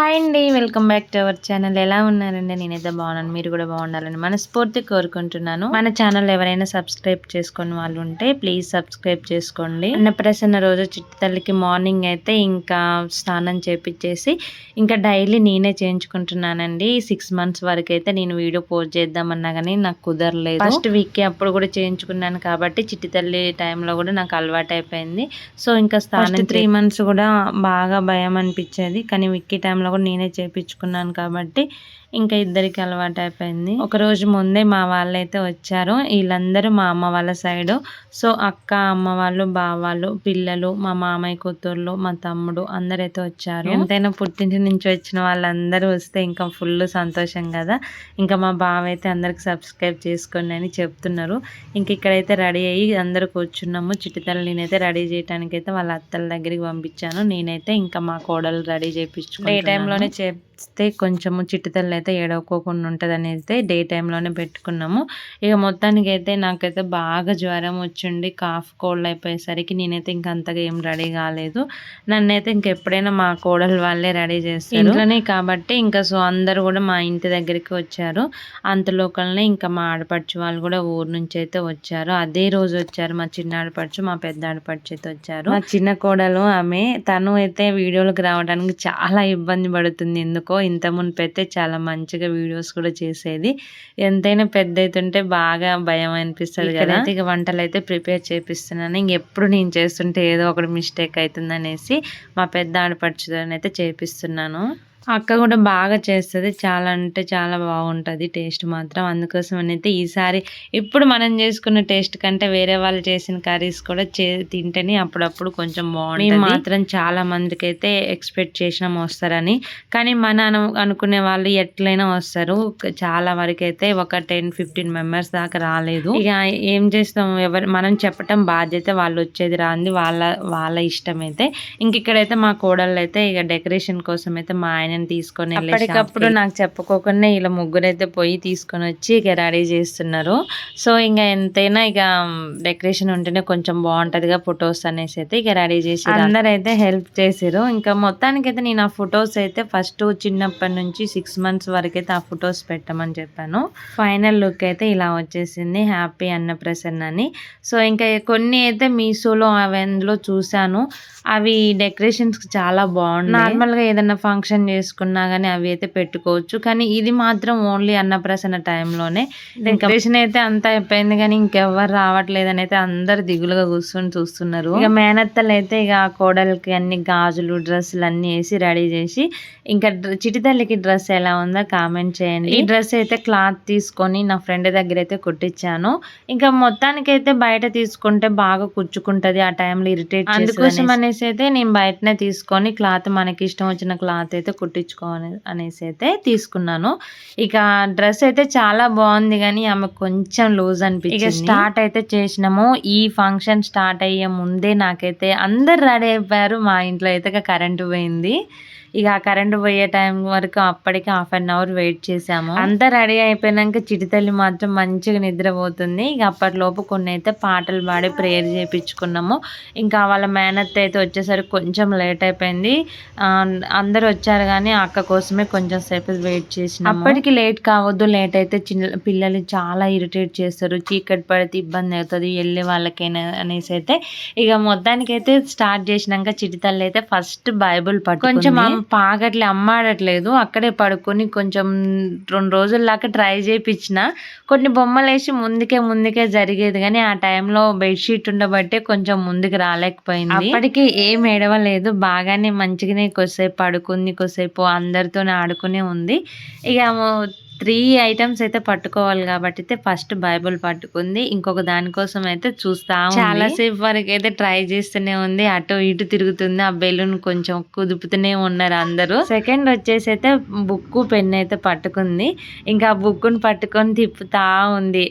Hi అండి welcome back to our channel. ఎలా ఉన్నారండి? నేనైతే బాగున్నాను మీరు కూడా బాగుండాలని మనస్ఫూర్తి కోరుకుంటున్నాను. మన ఛానల్ ఎవరైనా సబ్స్క్రైబ్ చేసుకుని వాళ్ళు ఉంటే ప్లీజ్ సబ్స్క్రైబ్ చేసుకోండి. అన్నప్రసన్న రోజు చిట్టి తల్లికి మార్నింగ్ అయితే ఇంకా స్నానం చేపించేసి ఇంకా డైలీ నేనే చేయించుకుంటున్నానండి. సిక్స్ మంత్స్ వరకు అయితే నేను వీడియో పోస్ట్ చేద్దామన్నా కానీ నాకు కుదరలేదు. ఫస్ట్ వీక్ అప్పుడు కూడా చేయించుకున్నాను కాబట్టి చిట్టి తల్లి టైంలో కూడా నాకు అలవాటు అయిపోయింది. సో ఇంకా స్నానం త్రీ మంత్స్ కూడా బాగా భయం అనిపించేది. కానీ విక్కీ టైంలో కూడా నేనే చేయించుకున్నాను కాబట్టి ఇంకా ఇద్దరికి అలవాటు అయిపోయింది. ఒక రోజు ముందే మా వాళ్ళు అయితే వచ్చారు. వీళ్ళందరూ మా అమ్మ వాళ్ళ సైడు. సో అక్క అమ్మ వాళ్ళు బావ వాళ్ళు పిల్లలు మా మామయ్య కూతుర్లు మా తమ్ముడు అందరైతే వచ్చారు. ఎంతైనా పుట్టింటి నుంచి వచ్చిన వాళ్ళందరూ వస్తే ఇంకా ఫుల్ సంతోషం కదా. ఇంకా మా బావ అయితే అందరికి సబ్స్క్రైబ్ చేసుకోండి అని చెప్తున్నారు. ఇంక ఇక్కడైతే రెడీ అయ్యి అందరూ కూర్చున్నాము. చిట్టితల్లి నేనైతే రెడీ చేయడానికి అయితే వాళ్ళ అత్తల దగ్గరికి పంపించాను. నేనైతే ఇంకా మా కోడలు రెడీ చేయించుకున్నాను ఏ టైంలోనే చేస్తే కొంచెము చిట్టితల్లి అయితే ఏడవకోకుండా ఉంటుంది అనేది డే టైంలోనే పెట్టుకున్నాము. ఇక మొత్తానికి అయితే నాకైతే బాగా జ్వరం వచ్చిండి కాఫ్ కోల్డ్ అయిపోయేసరికి నేనైతే ఇంక అంతగా ఏం రెడీ కాలేదు. నన్నైతే ఇంకెప్పుడైనా మా కోడలు వాళ్ళే రెడీ చేస్తారు. ఇంట్లోనే కాబట్టి ఇంకా సో అందరు కూడా మా ఇంటి దగ్గరికి వచ్చారు. అంతలోకల్నే ఇంకా మా ఆడపడుచు వాళ్ళు కూడా ఊరు నుంచి అయితే వచ్చారు. అదే రోజు వచ్చారు మా చిన్న ఆడపడుచు మా పెద్ద ఆడపడుచు అయితే వచ్చారు. మా చిన్న కోడలు ఆమె. తను అయితే వీడియోలకు రావడానికి చాలా ఇబ్బంది పడుతుంది. ఎందుకో ఇంత మునిపైతే చాలా మంచిగా వీడియోస్ కూడా చేసేది. ఎంతైనా పెద్ద అవుతుంటే బాగా భయం అనిపిస్తుంది కదా. ఇక వంటలు అయితే ప్రిపేర్ చేపిస్తున్నాను. ఇంకెప్పుడు నేను చేస్తుంటే ఏదో ఒకటి మిస్టేక్ అవుతుందనేసి మా పెద్ద ఆడపడుచుదని అయితే చేపిస్తున్నాను. అక్క కూడా బాగా చేస్తుంది. చాలా అంటే చాలా బాగుంటుంది టేస్ట్ మాత్రం. అందుకోసం అయితే ఈసారి ఇప్పుడు మనం చేసుకున్న టేస్ట్ కంటే వేరే వాళ్ళు చేసిన కర్రీస్ కూడా చే తింటేనే అప్పుడప్పుడు కొంచెం బాగుంటుంది. మాత్రం చాలా మందికి అయితే ఎక్స్పెక్ట్ చేసినాం వస్తారని. కానీ మన అనుకునే వాళ్ళు ఎట్లయినా వస్తారు. చాలా వరకు అయితే ఒక టెన్ ఫిఫ్టీన్ మెంబర్స్ దాకా రాలేదు. ఇక ఏం చేస్తాం? ఎవరు మనం చెప్పటం బాధ్యత వాళ్ళు వచ్చేది రాంది. వాళ్ళ వాళ్ళ ఇష్టం అయితే. ఇంక ఇక్కడైతే మా కోడళ్ళు అయితే ఇక డెకరేషన్ కోసం అయితే మా ఆయన ఆయన తీసుకొని అప్పటికప్పుడు నాకు చెప్పుకోకుండా ఇలా ముగ్గురు అయితే పోయి తీసుకొని వచ్చి ఇక రెడీ చేస్తున్నారు. సో ఇంకా ఎంతైనా ఇక డెకరేషన్ ఉంటేనే కొంచెం బాగుంటదిగా ఫొటోస్ అనేసి అయితే ఇక రెడీ చేసి అందరైతే హెల్ప్ చేసారు ఇంకా మొత్తానికి అయితే నేను ఆ ఫొటోస్ అయితే ఫస్ట్ చిన్నప్పటి నుంచి సిక్స్ మంత్స్ వరకు అయితే ఆ ఫొటోస్ పెట్టమని చెప్పాను. ఫైనల్ లుక్ అయితే ఇలా వచ్చేసింది హ్యాపీ అన్న ప్రసన్న అని. సో ఇంకా కొన్ని అయితే మీషోలో అవెందులో చూశాను. అవి డెకరేషన్స్ చాలా బాగున్నాయి. నార్మల్గా ఏదైనా ఫంక్షన్ చేసుకున్నా కానీ అవి అయితే పెట్టుకోవచ్చు. కానీ ఇది మాత్రం ఓన్లీ అన్నప్రసన్న టైంలోనే. డెకరేషన్ అయితే అంతా అయిపోయింది కానీ ఇంకెవ్వరు రావట్లేదని అయితే అందరు దిగులుగా కూర్చొని చూస్తున్నారు. ఇక మేనత్తలు అయితే ఇక కోడలికి అన్ని గాజులు డ్రెస్సులు అన్ని వేసి రెడీ చేసి ఇంకా చిటితల్లికి డ్రెస్ ఎలా ఉందో కామెంట్ చేయండి. ఈ డ్రెస్ అయితే క్లాత్ తీసుకొని నా ఫ్రెండ్ దగ్గర అయితే కుట్టించాను. ఇంకా మొత్తానికి అయితే బయట తీసుకుంటే బాగా కుచ్చుకుంటది ఆ టైంలో ఇరిటేట్ అందుకోసం అనేసి అయితే నేను బయటనే తీసుకొని క్లాత్ మనకి ఇష్టం వచ్చిన క్లాత్ అయితే కుట్టించుకోవాలి అనేసి అయితే తీసుకున్నాను. ఇక డ్రెస్ అయితే చాలా బాగుంది కానీ ఆమె కొంచెం లూజ్ అనిపించింది. ఇక స్టార్ట్ అయితే చేసినాము. ఈ ఫంక్షన్ స్టార్ట్ అయ్యే ముందే నాకైతే అందరు రెడీ అయిపోయారు. మా ఇంట్లో అయితే కరెంటు పోయింది. ఇక కరెంట్ పోయే టైం వరకు అప్పటికి హాఫ్ అన్ అవర్ వెయిట్ చేసాము అంతా రెడీ అయిపోయినాక చిటితల్లి మాత్రం మంచిగా నిద్రపోతుంది. ఇక అప్పటిలోపు కొన్ని అయితే పాటలు పాడి ప్రేయర్ చేయించుకున్నాము ఇంకా వాళ్ళ మేనత్ అయితే వచ్చేసరికి కొంచెం లేట్ అయిపోయింది. అందరు వచ్చారు కానీ అక్క కోసమే కొంచెం సేపు వెయిట్ చేసిన అప్పటికి లేట్ కావద్దు లేట్ అయితే చిన్న పిల్లలు చాలా ఇరిటేట్ చేస్తారు. చీకటి పడితే ఇబ్బంది అవుతుంది వెళ్ళే వాళ్ళకైనా అనేసి అయితే. ఇక మొత్తానికి అయితే స్టార్ట్ చేసినాక చిటితల్లి అయితే ఫస్ట్ బైబుల్ పట్టు కొంచెం పాగట్లే అమ్మాడట్లేదు. అక్కడే పడుకొని కొంచెం రెండు రోజుల దాకా ట్రై చేయించిన కొన్ని బొమ్మలు వేసి ముందుకే ముందుకే జరిగేది. కానీ ఆ టైంలో బెడ్షీట్ ఉండబట్టే కొంచెం ముందుకు రాలేకపోయింది. అప్పటికి ఏం ఏడవలేదు. బాగానే మంచిగానే కొద్దిసేపు పడుకుంది. కొద్దిసేపు అందరితోనే ఆడుకునే ఉంది. ఇక త్రీ ఐటమ్స్ అయితే పట్టుకోవాలి కాబట్టి అయితే ఫస్ట్ బైబుల్ పట్టుకుంది. ఇంకొక దానికోసం అయితే చూస్తా చాలాసేపు వరకు అయితే ట్రై చేస్తూనే ఉంది. అటు ఇటు తిరుగుతుంది. ఆ బెలూన్ కొంచెం కుదుపుతూనే ఉన్నారు అందరూ. సెకండ్ వచ్చేసి అయితే బుక్ పెన్ అయితే పట్టుకుంది. ఇంకా బుక్ను పట్టుకొని తిప్పుతా ఉంది.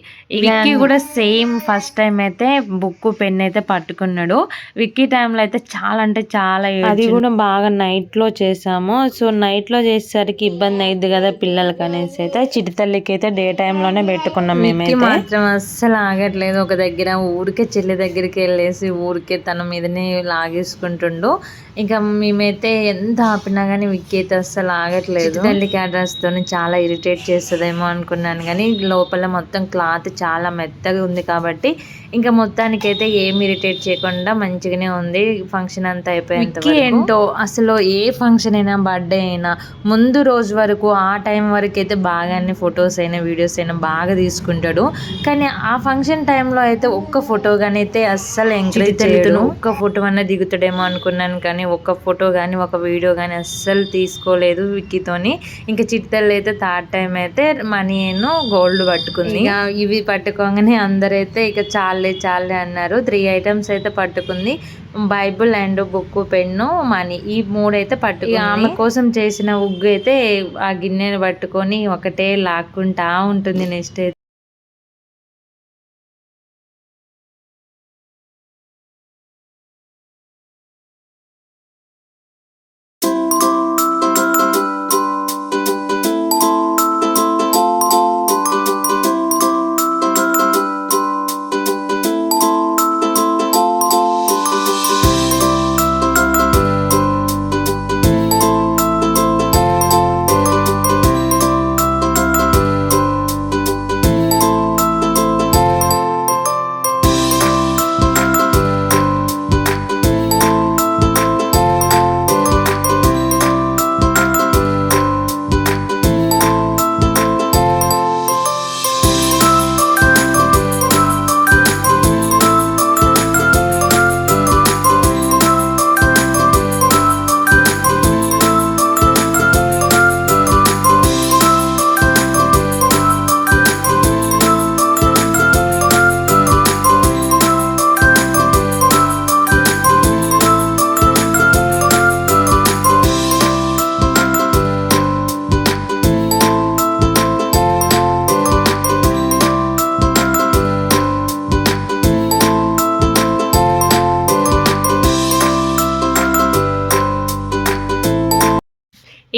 విక్కీ కూడా సేమ్ ఫస్ట్ టైం అయితే బుక్ పెన్ అయితే పట్టుకున్నాడు. విక్కీ టైంలో అయితే చాలా అంటే చాలా అది కూడా బాగా నైట్లో చేసాము. సో నైట్లో చేసేసరికి ఇబ్బంది అయింది కదా పిల్లలకి అనేసి అయితే. అయితే చిటితల్లికి అయితే డే టైంలోనే పెట్టుకున్నాం మేమైతే. మాత్రం అస్సలు ఆగట్లేదు. ఒక దగ్గర ఊరికే చెల్లి దగ్గరికి వెళ్ళేసి ఊరికే తన మీదనే లాగేసుకుంటుండు. ఇంకా మేమైతే ఎంత ఆపినా కానీ విక్కీ అయితే అస్సలు ఆగట్లేదు. తల్లికి ఆ డ్రెస్తో చాలా ఇరిటేట్ చేస్తుందేమో అనుకున్నాను. కానీ లోపల మొత్తం క్లాత్ చాలా మెత్తగా ఉంది కాబట్టి ఇంకా మొత్తానికైతే ఏం ఇరిటేట్ చేయకుండా మంచిగానే ఉంది. ఫంక్షన్ అంతా అయిపోయేంత ఏంటో అసలు ఏ ఫంక్షన్ అయినా బర్త్డే అయినా ముందు రోజు వరకు ఆ టైం వరకు అయితే బాగానే ఫొటోస్ అయినా వీడియోస్ అయినా బాగా తీసుకుంటాడు. కానీ ఆ ఫంక్షన్ టైంలో అయితే ఒక్క ఫోటో కానీ అయితే అస్సలు ఎంకరేజ్ చేయడు. ఒక్క ఫోటో అన్న దిగుతాడేమో అనుకున్నాను కానీ ఒక్క ఫోటో కానీ ఒక వీడియో కానీ అస్సలు తీసుకోలేదు విక్కీతోని. ఇంకా చిట్టలు అయితే థర్డ్ టైం అయితే మనీ గోల్డ్ పట్టుకుంది. ఇవి పట్టుకోగానే అందరైతే ఇక చాలే చాలే అన్నారు. త్రీ ఐటమ్స్ అయితే పట్టుకుంది. Bible and book pen money. ఈ మూడు అయితే పట్టుకుంది ఆమె కోసం చేసిన ఉగ్గు అయితే ఆ గిన్నెను పట్టుకొని ఒకటే లాక్కుంటా ఉంటుంది నెక్స్ట్ అయితే.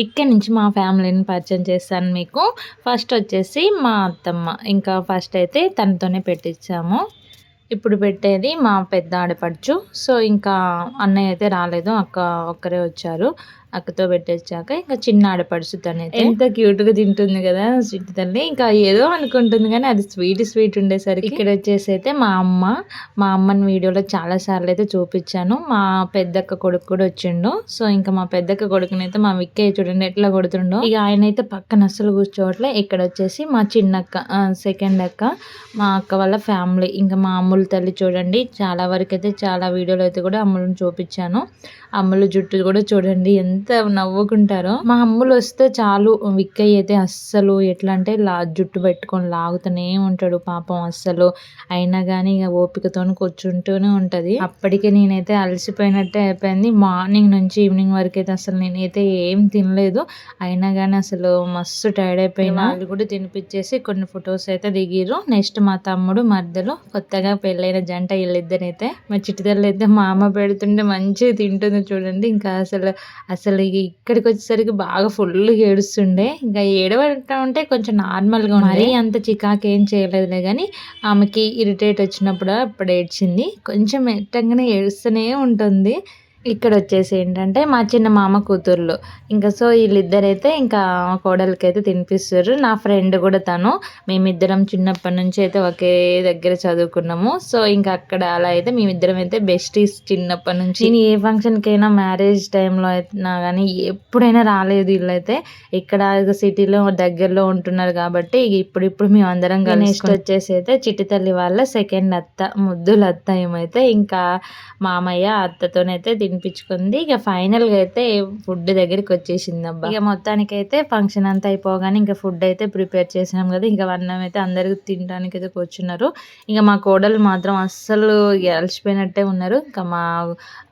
ఇక్కడి నుంచి మా ఫ్యామిలీని పరిచయం చేస్తాను మీకు. ఫస్ట్ వచ్చేసి మా అత్తమ్మ. ఇంకా ఫస్ట్ అయితే తనతోనే పెట్టించాము ఇప్పుడు పెట్టేది మా పెద్ద ఆడపడుచు. సో ఇంకా అన్నయ్య అయితే రాలేదు అక్క ఒక్కరే వచ్చారు. అక్కతో పెట్టేసాక ఇంకా చిన్న ఆడపడుచు తనైతే ఎంత క్యూట్గా తింటుంది కదా స్వీట్ తల్లి. ఇంకా ఏదో అనుకుంటుంది కానీ అది స్వీట్ స్వీట్ ఉండేసరికి. ఇక్కడ వచ్చేసి అయితే మా అమ్మ మా అమ్మని వీడియోలో చాలా సార్లు అయితే చూపించాను. మా పెద్దక్క కొడుకు కూడా వచ్చిండు. సో ఇంకా మా పెద్దక్క కొడుకుని అయితే మా విక్కయ్య చూడండి ఎట్లా కొడుతుండో. ఇక ఆయన అయితే పక్కన అస్సలు కూర్చోవట్లే. ఇక్కడ వచ్చేసి మా చిన్నక్క సెకండ్ అక్క మా అక్క వాళ్ళ ఫ్యామిలీ ఇంకా మా అమ్ముల తల్లి చూడండి. చాలా వరకు అయితే చాలా వీడియోలు అయితే కూడా అమ్ములను చూపించాను. అమ్ముల జుట్టు కూడా చూడండి. ఎంత నవ్వుకుంటారో. మా అమ్ములు వస్తే చాలు విక్కయ్య అయితే అస్సలు ఎట్లా అంటే లా జుట్టు పెట్టుకొని లాగుతూనే ఉంటాడు పాపం అస్సలు. అయినా కానీ ఇక ఓపికతో కూర్చుంటూనే ఉంటుంది. అప్పటికే నేనైతే అలసిపోయినట్టే అయిపోయింది. మార్నింగ్ నుంచి ఈవినింగ్ వరకు అయితే అసలు నేనైతే ఏం తినలేదు. అయినా కానీ అసలు మస్తు టైర్డ్ అయిపోయినా. వాళ్ళు కూడా తినిపించేసి కొన్ని ఫొటోస్ అయితే దిగిరు నెక్స్ట్ మా తమ్ముడు మధ్యలో కొత్తగా పెళ్ళైన జంట వీళ్ళిద్దరైతే. మా చిట్టుదల్లు అయితే మా అమ్మ పెడుతుంటే మంచిగా తింటుంది చూడండి. ఇంకా అసలు అసలు ఇక్కడికి వచ్చేసరికి బాగా ఫుల్ ఏడుస్తుండే. ఇంకా ఏడవటం అంటే కొంచెం నార్మల్గా మరి? అంత చికాకు ఏం చేయలేదులే కానీ ఆమెకి ఇరిటేట్ వచ్చినప్పుడు అప్పుడు ఏడ్చింది. కొంచెం ఎట్టంగానే ఏడుస్తూనే ఉంటుంది. ఇక్కడ వచ్చేసి ఏంటంటే మా చిన్న మామ కూతుర్లు. ఇంకా సో వీళ్ళిద్దరైతే ఇంకా కోడలికి అయితే తినిపిస్తారు. నా ఫ్రెండ్ కూడా తను. మేమిద్దరం చిన్నప్పటి నుంచి అయితే ఒకే దగ్గర చదువుకున్నాము. సో ఇంకా అక్కడ అలా అయితే మేమిద్దరం అయితే బెస్టీస్ చిన్నప్పటి నుంచి. నేను ఏ ఫంక్షన్కైనా మ్యారేజ్ టైంలో అయినా కానీ ఎప్పుడైనా రాలేదు వీళ్ళైతే. ఇక్కడ సిటీలో దగ్గరలో ఉంటున్నారు కాబట్టి ఇప్పుడు ఇప్పుడు మేము అందరం నెక్స్ట్ వచ్చేసి అయితే చిట్టి తల్లి వాళ్ళ సెకండ్ అత్త ముద్దుల అత్త ఏమైతే ఇంకా మామయ్య అత్తతోనైతే తినిపించుకుంది. ఇక ఫైనల్గా అయితే ఫుడ్ దగ్గరికి వచ్చేసింది అబ్బా ఇక మొత్తానికి అయితే ఫంక్షన్ అంతా అయిపోగానే ఇంకా ఫుడ్ అయితే ప్రిపేర్ చేసినాం కదా. ఇంకా అన్నం అయితే అందరికి తినడానికి అయితే కూర్చున్నారు. ఇంకా మా కోడలు మాత్రం అస్సలు అలసిపోయినట్టే ఉన్నారు. ఇంకా మా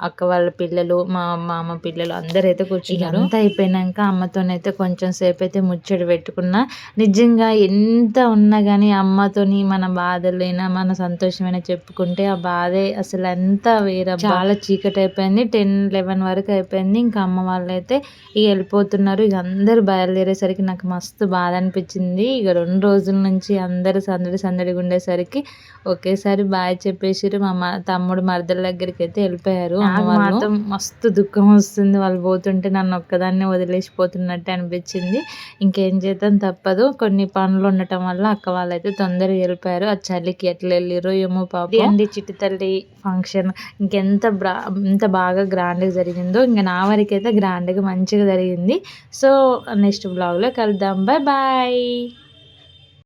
అక్క వాళ్ళ పిల్లలు మా మామ పిల్లలు అందరూ అయితే కూర్చున్నారు. అంతా అయిపోయినాక అమ్మతోనైతే కొంచెం సేపు అయితే ముచ్చడి పెట్టుకున్నా. నిజంగా ఎంత ఉన్నా కానీ అమ్మతోని మన బాధలైనా మన సంతోషమైనా చెప్పుకుంటే ఆ బాధే అసలు ఎంత వేరే చాలా చీకటి అయిపోయింది టెన్ లెవెన్ వరకు అయిపోయింది. ఇంకా అమ్మ వాళ్ళైతే ఇక వెళ్ళిపోతున్నారు. ఇక అందరు బయలుదేరేసరికి నాకు మస్తు బాధ అనిపించింది. ఇక రెండు రోజుల నుంచి అందరు సందడి సందడిగా ఉండేసరికి ఒకేసారి బాయ్ చెప్పేసిరు మా మ- తమ్ముడు మరదల దగ్గరికి అయితే వెళ్ళిపోయారు మాత్రం మస్తు దుఃఖం వస్తుంది. వాళ్ళు పోతుంటే నన్ను ఒక్కదాన్నే వదిలేసిపోతున్నట్టు అనిపించింది. ఇంకేం చేద్దాం తప్పదు. కొన్ని పనులు ఉండటం వల్ల అక్క వాళ్ళైతే తొందరగా వెళ్ళిపోయారు. ఆ చలికి ఎట్లా వెళ్ళిరో ఏమో పాప. అండి చిట్టి తల్లి? ఫంక్షన్ ఇంకెంత బ్రా ఎంత బాగా గ్రాండ్గా జరిగిందో ఇంకా నా వరకు అయితే గ్రాండ్గా మంచిగా జరిగింది. సో నెక్స్ట్ బ్లాగ్లో కలుద్దాం. Bye bye